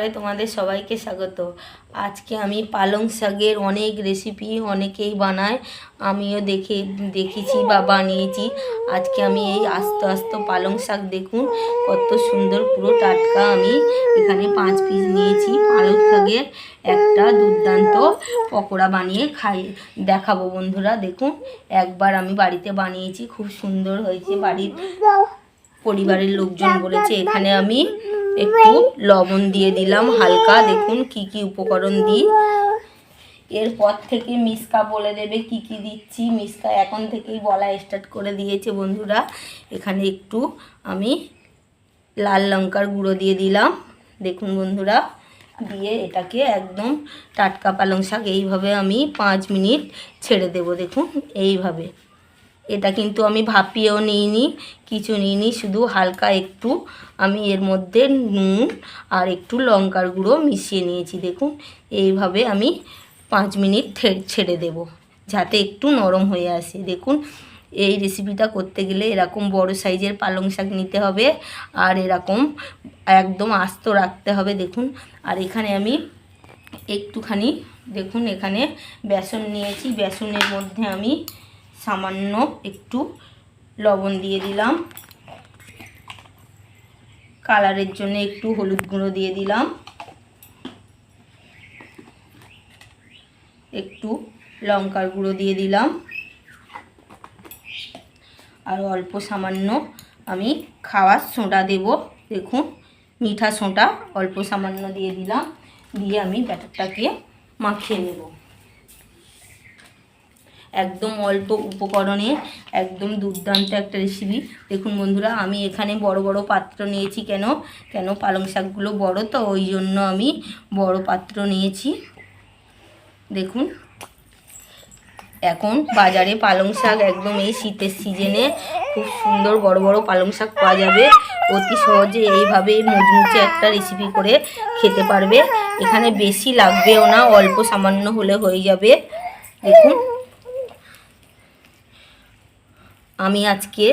তোমাদের সবাইকে স্বাগত। আজকে আমি পালং শাকের অনেক রেসিপি অনেকেই বানায়, আমিও দেখে, দেখেছি বা বানিয়েছি। আজকে আমি এই আস্ত আস্ত পালং শাক দেখুন, কত সুন্দর পুরো টাটকা আমি এখানে পাঁচ পিস নিয়েছি। পালং শাকের একটা দুর্দান্ত পকোড়া বানিয়ে খাই, দেখাবো বন্ধুরা, দেখুন। একবার আমি বাড়িতে বানিয়েছি, খুব সুন্দর হয়েছে বাড়ির পরিবারের লোকজন বলেছে এখানে আমি একটু লবণ দিয়ে দিলাম হালকা। দেখুন কি কি উপকরণ দিই। এরপর থেকে মিসকা বলে দেবে কি কি দিচ্ছি। মিসকা এখন থেকেই বলা স্টার্ট করে দিয়েছে বন্ধুরা। এখানে একটু আমি লাল লঙ্কার গুঁড়ো দিয়ে দিলাম। দেখুন বন্ধুরা দিয়ে এটাকে একদম টাটকা পালং শাক এইভাবে আমি পাঁচ মিনিট ছেড়ে দেব। দেখুন এইভাবে। এটা কিন্তু আমি ভাপিয়েও নিইনি, কিছু নিইনি, শুধু হালকা একটু। আমি এর মধ্যে নুন আর একটু লঙ্কার গুঁড়ো মিশিয়ে নিয়েছি, দেখুন। এইভাবে আমি পাঁচ মিনিট ছেড়ে দেব, যাতে একটু নরম হয়ে আসে। দেখুন, এই রেসিপিটা করতে গেলে এরকম বড় সাইজের পালং শাক নিতে হবে আর এরকম একদম আস্ত রাখতে হবে, দেখুন। আর এখানে আমি একটুখানি, দেখুন, এখানে বেসন নিয়েছি। বেসনের মধ্যে আমি সামান্য একটু লবণ দিয়ে দিলাম। কালারের জন্য একটু হলুদ গুঁড়ো দিয়ে দিলাম। একটু লঙ্কার গুঁড়ো দিয়ে দিলাম। আর অল্প সামান্য আমি খাওয়ার সোঁটা দেব। দেখুন, মিঠা সোঁটা অল্প সামান্য দিয়ে দিলাম। দিয়ে আমি ব্যাটারটাকে মাখিয়ে নেব। একদম অল্প উপকরণে, একদম দুর্দান্ত একটা রেসিপি দেখুন বন্ধুরা, আমি এখানে বড় বড় পাত্র নিয়েছি কেন? কেন পালং শাকগুলো বড়? তো ওই জন্য আমি বড় পাত্র নিয়েছি। দেখুন, এখন বাজারে পালং শাক একদম এই শীতের সিজনে খুব সুন্দর বড় বড় পালং শাক পাওয়া যাবে। অতি সহজে এইভাবে মুচমুচে একটা রেসিপি করে খেতে পারবে। এখানে বেশি লাগবেও না, অল্প সামান্য হলে হয়ে যাবে। দেখুন আমি আজকে,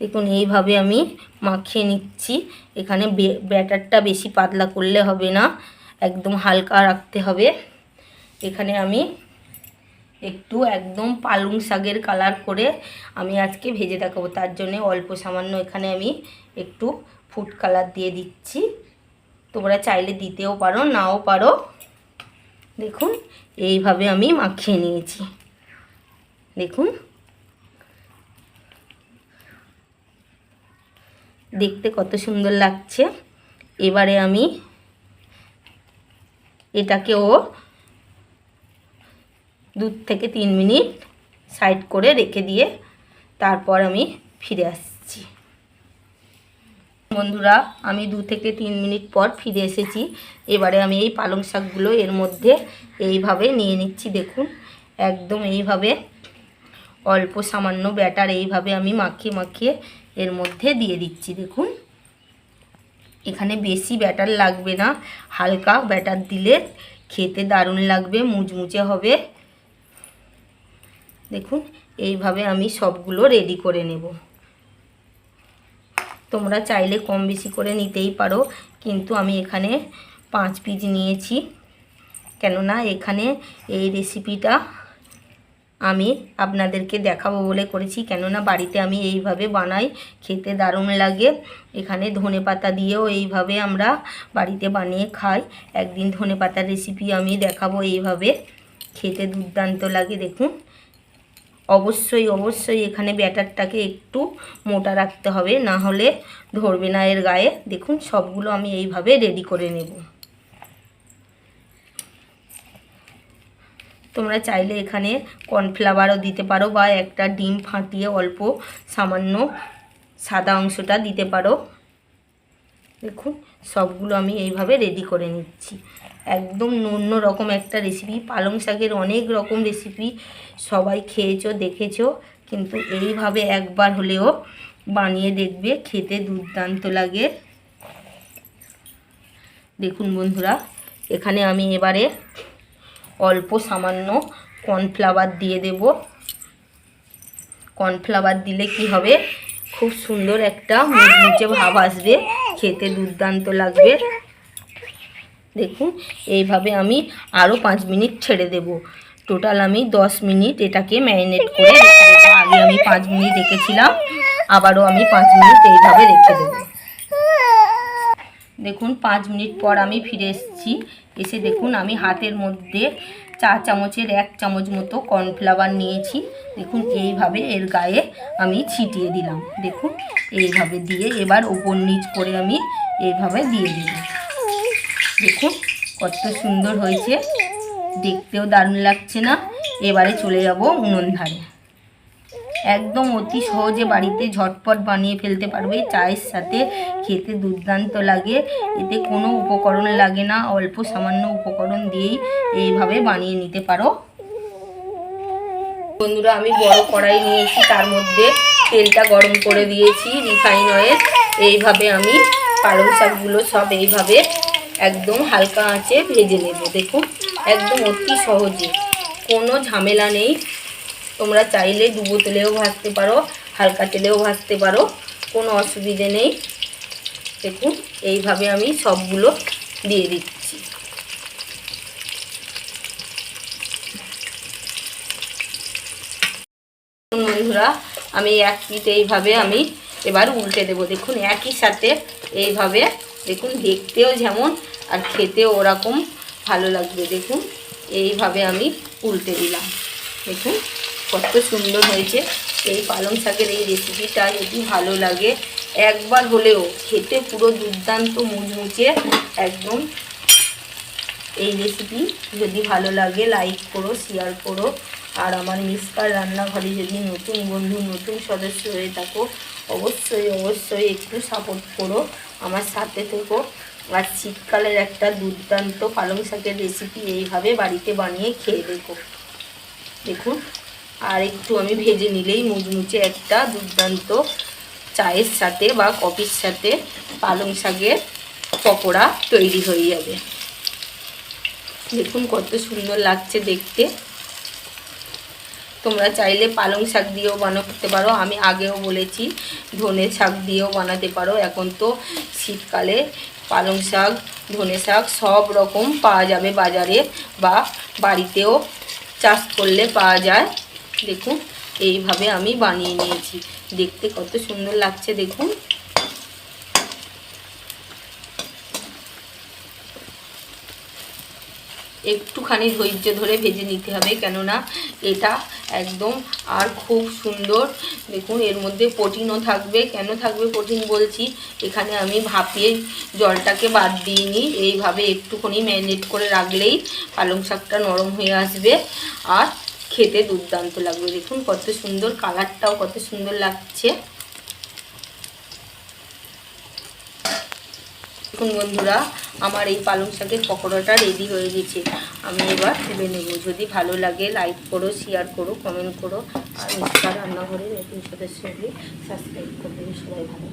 দেখুন, এইভাবে আমি মাখিয়ে নিচ্ছি। এখানে ব্যাটারটা বেশি পাতলা করলে হবে না, একদম হালকা রাখতে হবে। এখানে আমি একটু একদম পালং শাকের কালার করে আমি আজকে ভেজে দেখাবো। তার জন্য অল্প সামান্য এখানে আমি একটু ফুড কালার দিয়ে দিচ্ছি। তোমরা চাইলে দিতেও পারো, নাও পারো। দেখুন, এইভাবে আমি মাখিয়ে নিয়েছি। দেখুন দেখতে কত সুন্দর লাগছে। এবারে আমি এটাকেও দু থেকে তিন মিনিট সাইড করে রেখে দিয়ে তারপর আমি ফিরে আসছি। বন্ধুরা, আমি দু থেকে তিন মিনিট পর ফিরে এসেছি। এবারে আমি এই পালং শাকগুলো এর মধ্যে এইভাবে নিয়ে নিচ্ছি, দেখুন। একদম এইভাবে, অল্প সামান্য ব্যাটার এইভাবে আমি মাখিয়ে মাখিয়ে এর মধ্যে দিয়ে দিচ্ছি, দেখুন। এখানে বেশি ব্যাটার লাগবে না, হালকা ব্যাটার দিলে খেতে দারুণ লাগবে, মুচমুচে হবে। দেখুন, এইভাবে আমি সবগুলো রেডি করে নেব। তোমরা চাইলে কম বেশি করে নিতেই পারো, কিন্তু আমি এখানে পাঁচ পিস নিয়েছি। কেননা এখানে এই রেসিপিটা আমি আপনাদেরকে দেখাবো বলে করেছি, কেননা বাড়িতে আমি এইভাবে বানাই, খেতে দারুণ লাগে। এখানে ধনে পাতা দিয়েও এইভাবে আমরা বাড়িতে বানিয়ে খাই। একদিন ধনে পাতার রেসিপি আমি দেখাবো এইভাবে, খেতে দুর্দান্ত লাগে, দেখুন। অবশ্যই অবশ্যই এখানে ব্যাটারটাকে একটু মোটা রাখতে হবে, না হলে ধরবে না এর গায়ে। দেখুন, সবগুলো আমি এইভাবে রেডি করে নেব। তোমরা চাইলে এখানে কর্নফ্লাওয়ারও দিতে পারো বা একটা ডিম ফাটিয়ে অল্প সামান্য সাদা অংশটা দিতে পারো। দেখুন, সবগুলো আমি এইভাবে রেডি করে নিচ্ছি। একদম অন্য রকম একটা রেসিপি পালং শাকের অনেক রকম রেসিপি সবাই খেয়েছো, দেখেছ, কিন্তু এইভাবে একবার হলেও বানিয়ে দেখবে, খেতে দুর্দান্ত লাগে। দেখুন বন্ধুরা, এখানে আমি এবারে অল্প সামান্য কর্নফ্লাওয়ার দিয়ে দেব। কর্নফ্লাওয়ার দিলে কি হবে? খুব সুন্দর একটা মুচমুচে ভাব আসবে, খেতে দুর্দান্ত লাগবে। দেখুন, এইভাবে আমি আরও পাঁচ মিনিট ছেড়ে দেব। টোটাল আমি দশ মিনিট এটাকে ম্যারিনেট করে রেখে দেবো। আগে আমি পাঁচ মিনিট রেখেছিলাম, আবারও আমি পাঁচ মিনিট এইভাবে রেখে দেবো। দেখুন, পাঁচ মিনিট পর আমি ফিরে এসেছি। এসে দেখুন, আমি হাতের মধ্যে চা চামচের এক চামচ মতো কর্নফ্লাওয়ার নিয়েছি। দেখুন, এইভাবে এর গায়ে আমি ছিটিয়ে দিলাম। দেখুন, এইভাবে দিয়ে এবার ওপর নিচ করে আমি এইভাবে দিয়ে দিলাম। দেখুন, কত সুন্দর হয়েছে। দেখতেও দারুণ লাগছে না? এবারে চলে যাব উনুন ধারে। একদম অতি সহজে বাড়িতে ঝটপট বানিয়ে ফেলতে পারবে। চায়ের সাথে খেতে দুর্দান্ত লাগে। এতে কোনো উপকরণ লাগে না। অল্প সামান্য উপকরণ দিয়েই এইভাবে বানিয়ে নিতে পারো। বন্ধুরা, আমি বড় কড়াই নিয়েছি। তার মধ্যে তেলটা গরম করে দিয়েছি রিফাইন অয়েল। এইভাবে আমি পালং শাকগুলো সব এইভাবে একদম হালকা আঁচে ভেজে নেব। দেখুন, একদম অতি সহজে। কোনো ঝামেলা নেই। তোমরা চাইলে ডুবো তেলেও ভাজতে পারো, হালকা তেলেও ভাজতে পারো, কোনো অসুবিধে নেই। দেখুন, এইভাবে আমি সবগুলো দিয়ে দিচ্ছি। বন্ধুরা, আমি এক পিঠ এইভাবে আমি এবার উল্টে দেব। দেখুন, একই সাথে এইভাবে, দেখুন, দেখতেও যেমন আর খেতেও ওরকম ভালো লাগবে। দেখুন, এইভাবে আমি উল্টে দিলাম। দেখুন কত সুন্দর হয়েছে। এই পালং শাকের এই রেসিপিটা যদি ভালো লাগে, একবার হলেও খেতে পুরো দুর্দান্ত মুচমুচে একদম। এই রেসিপি যদি ভালো লাগে লাইক করো শেয়ার করো। আর আমার মিসকার রান্নাঘরে যদি নতুন বন্ধু, নতুন সদস্য হয়ে থাকো, অবশ্যই অবশ্যই একটু সাপোর্ট করো। আমার সাথে থেকো। আর শীতকালের একটা দুর্দান্ত পালং শাকের রেসিপি এইভাবে বাড়িতে বানিয়ে খেয়ে দেখো। দেখুন। আর একটু আমি ভেজে নিলেই মুচমুচে একটা দুর্দান্ত চায়ের সাথে বা কফির সাথে পালং শাকের পকোড়া তৈরি হয়ে যাবে। দেখুন কত সুন্দর লাগছে দেখতে। তোমরা চাইলে পালং শাক দিয়েও বানাতে পারো। আমি আগেও বলেছি, ধনে শাক দিয়েও বানাতে পারো। এখন তো শীতকালে পালং শাক, ধনে শাক সব রকম পাওয়া যাবে বাজারে বা বাড়িতেও চাষ করলে পাওয়া যায়। দেখুন, এইভাবে আমি বানিয়ে নিয়েছি। দেখতে কত সুন্দর লাগছে, দেখুন। একটুখানি ধৈর্য ধরে ভেজে নিতে হবে, কেননা এটা একদম আর খুব সুন্দর। দেখুন, এর মধ্যে প্রোটিনও থাকবে। কেন থাকবে প্রোটিন বলছি? এখানে আমি ভাপিয়ে জলটাকে বাদ দিইনি এইভাবে একটুখানি ম্যারিনেট করে রাখলেই পালং শাকটা নরম হয়ে আসবে। আর খেতে দুর্দান্ত লাগবে দেখুন, কত সুন্দর কালারটাও, কত সুন্দর লাগছে। দেখুন বন্ধুরা, আমার এই পালং শাকের পকোড়াটা রেডি হয়ে গেছে। আমি এবার তুলে নেব। যদি ভালো লাগে লাইক করো শেয়ার করো কমেন্ট করো। আর মিস্টার রান্নাঘরে নতুন সদস্য সাবস্ক্রাইব করবে সবাই ভালো